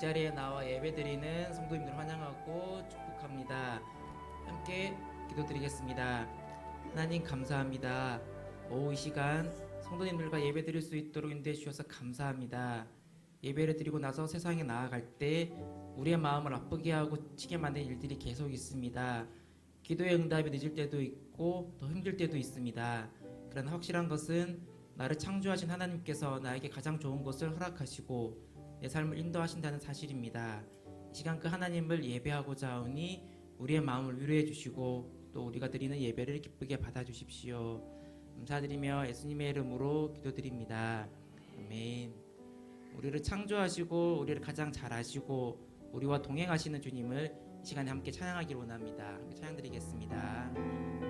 자리에 나와 예배드리는 성도님들 환영하고 축복합니다. 함께 기도드리겠습니다. 하나님 감사합니다. 오후 이 시간 성도님들과 예배드릴 수 있도록 인도해 주셔서 감사합니다. 예배를 드리고 나서 세상에 나아갈 때 우리의 마음을 아프게 하고 치게 만든 일들이 계속 있습니다. 기도의 응답이 늦을 때도 있고 더 힘들 때도 있습니다. 그러나 확실한 것은 나를 창조하신 하나님께서 나에게 가장 좋은 것을 허락하시고 내 삶을 인도하신다는 사실입니다. 이 시간 그 하나님을 예배하고자 하오니 우리의 마음을 위로해 주시고 또 우리가 드리는 예배를 기쁘게 받아 주십시오. 감사드리며 예수님의 이름으로 기도드립니다. 아멘. 우리를 창조하시고 우리를 가장 잘 아시고 우리와 동행하시는 주님을 이 시간에 함께 찬양하기를 원합니다. 함께 찬양 드리겠습니다.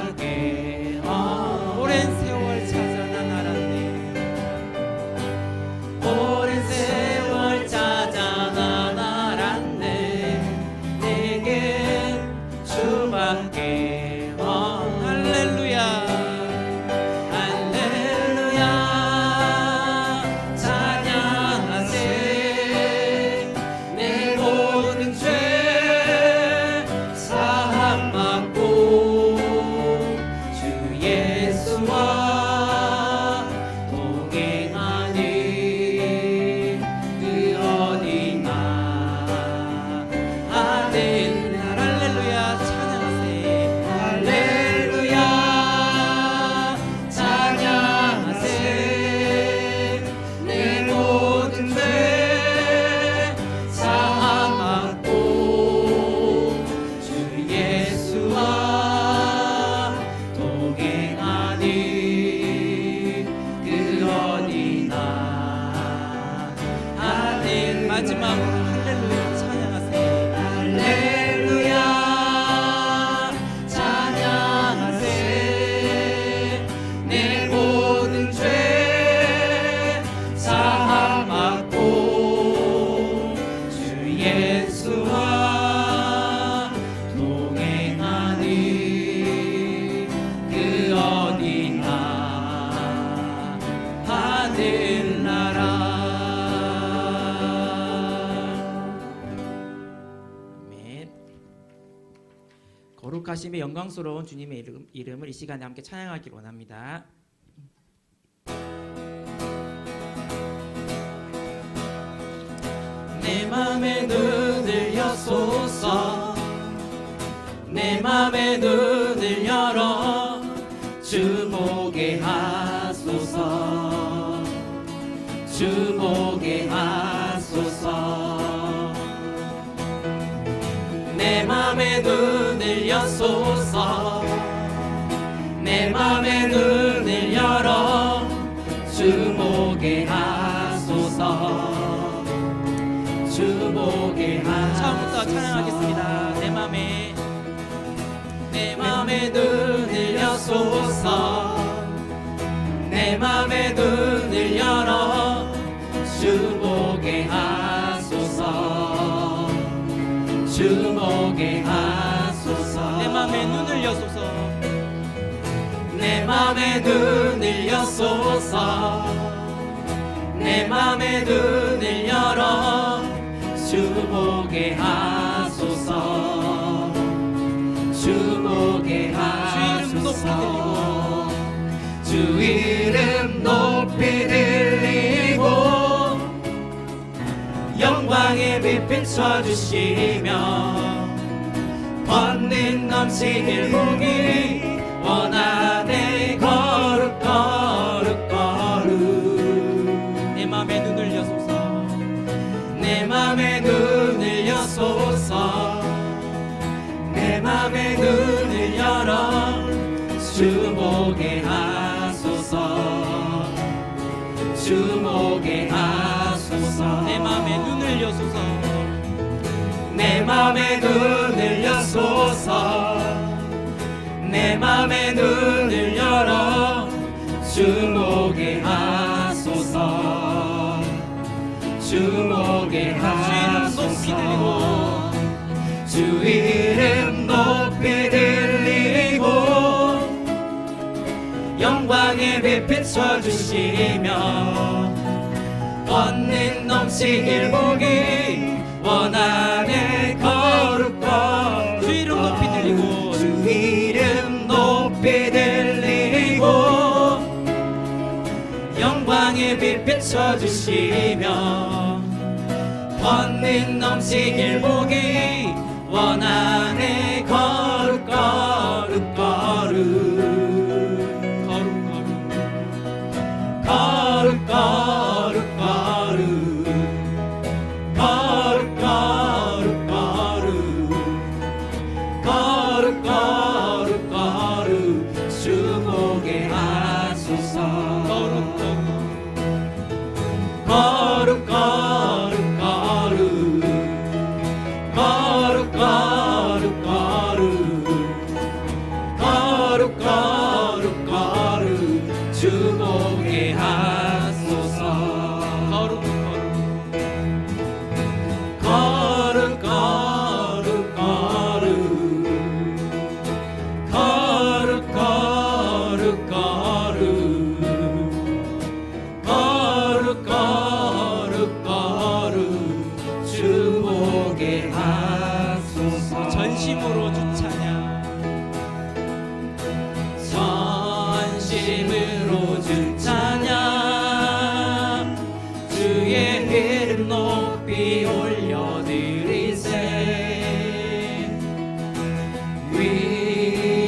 주밖에 거룩하심의 영광스러운 주님의 이름, 이름을 이 시간에 함께 찬양하기를 원합니다. 내 맘에 눈을 여소서. 내 맘에 눈을 열어 주 보게 하소서. 주 보게 하소서. 내 맘에 눈 을 여소서 내 맘에 눈을 열어 주 보게 하소서. 주 보게 하소서 처음부터 찬양하겠습니다. 내 맘에. 내 맘에 눈을 여소서. 내 맘에 눈을 열어 주 보게 하소서. 주 보게 하소서 내 맘에 눈을 여소서. 내 맘에 눈을 여소서. 내 맘에 눈을 열어 주 보게 하소서. 주 보게 하소서. 주 이름 높이 들리고 영광의 빛 비춰주시며 권능 넘치길 보기 원하네 거룩 거룩 거룩. 내 맘에 눈을 여소서. 내 맘에 눈을 여소서. 내 맘에 눈을 열어 주 보게 하소서. 주 보게 하소서. 내 맘에 눈을 여소서. 내 맘에 눈 을 여소서. 내 맘에 눈을 열어 주 보게 하소서. 주 보게 하소서. 주 이름 높이 들리고 영광의 빛 비춰주시며 권능 넘치길 보기 원하네 영광의 빛 비춰주시며 권능 넘치길 보기 원하네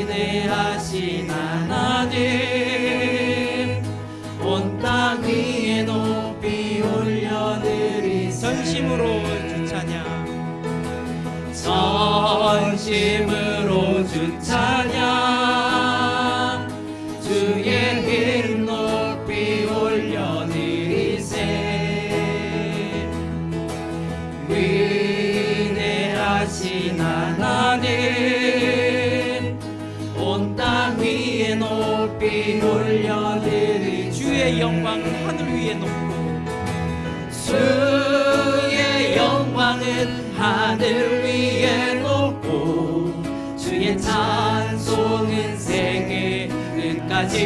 위대하신 하나님 온 땅 위에 높이 올려드리세 전심으로 주 찬양 전심으로 주 찬양 주의 이름 높이 올려드리세 위대하신 하나님 올려드리 주의 영광 하늘 위에 높고. 주의 영광은 하늘 위에 높고. 주의 찬송은 세계 끝까지.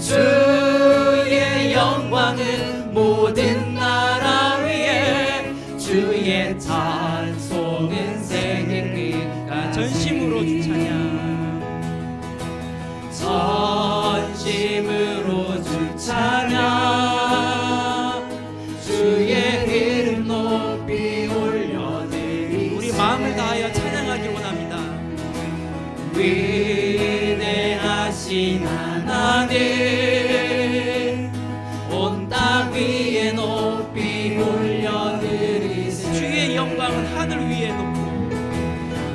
주의 영광은 모든 나라 위에 주의 찬송 찬양. 주의 이름 높이 올려드리 우리 마음을 다하여 찬양하기 원합니다. 위대하신 하나님 온 땅 위에 높이 올려드리세. 주의 영광은 하늘 위에 높고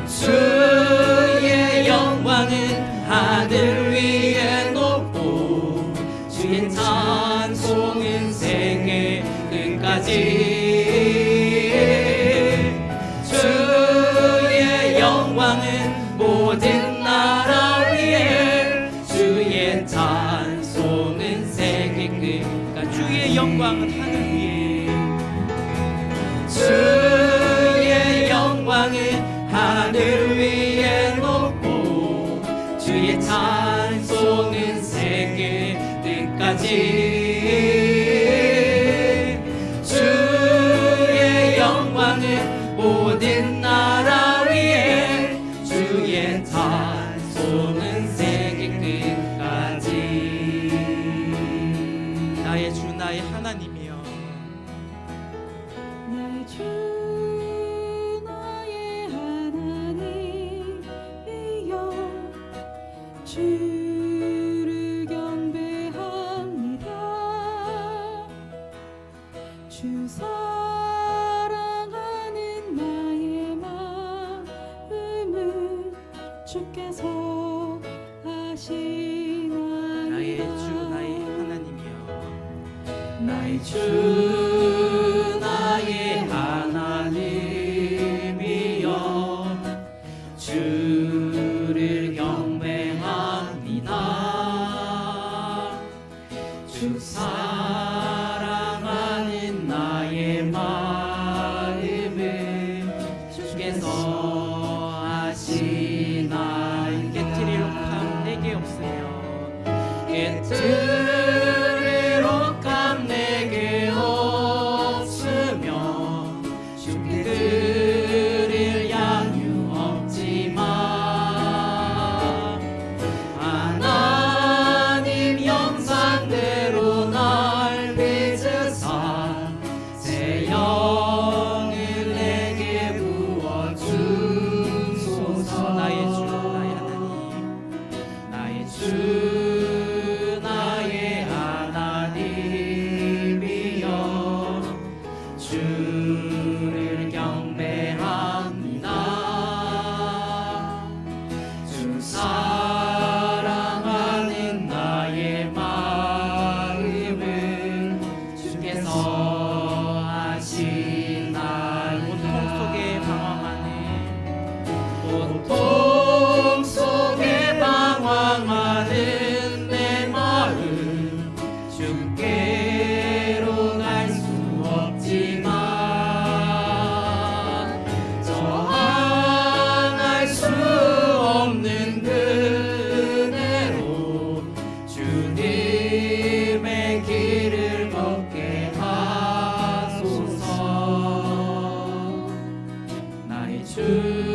주의 영광은 하늘 끝까지 주의 영광은 하늘 위에 하나님이 나의 주 나의 하나님이여. 주를 경배합니다. 주 사랑하는 나의 마음을 주께서 하시나이 깨트릴 옥함 내게 없으며 깨트 고통 속에 방황하는 내 마음. 주께로 갈 수 없지만 저항할 수 없는 그대로 주님의 길을 걷게 하소서. 주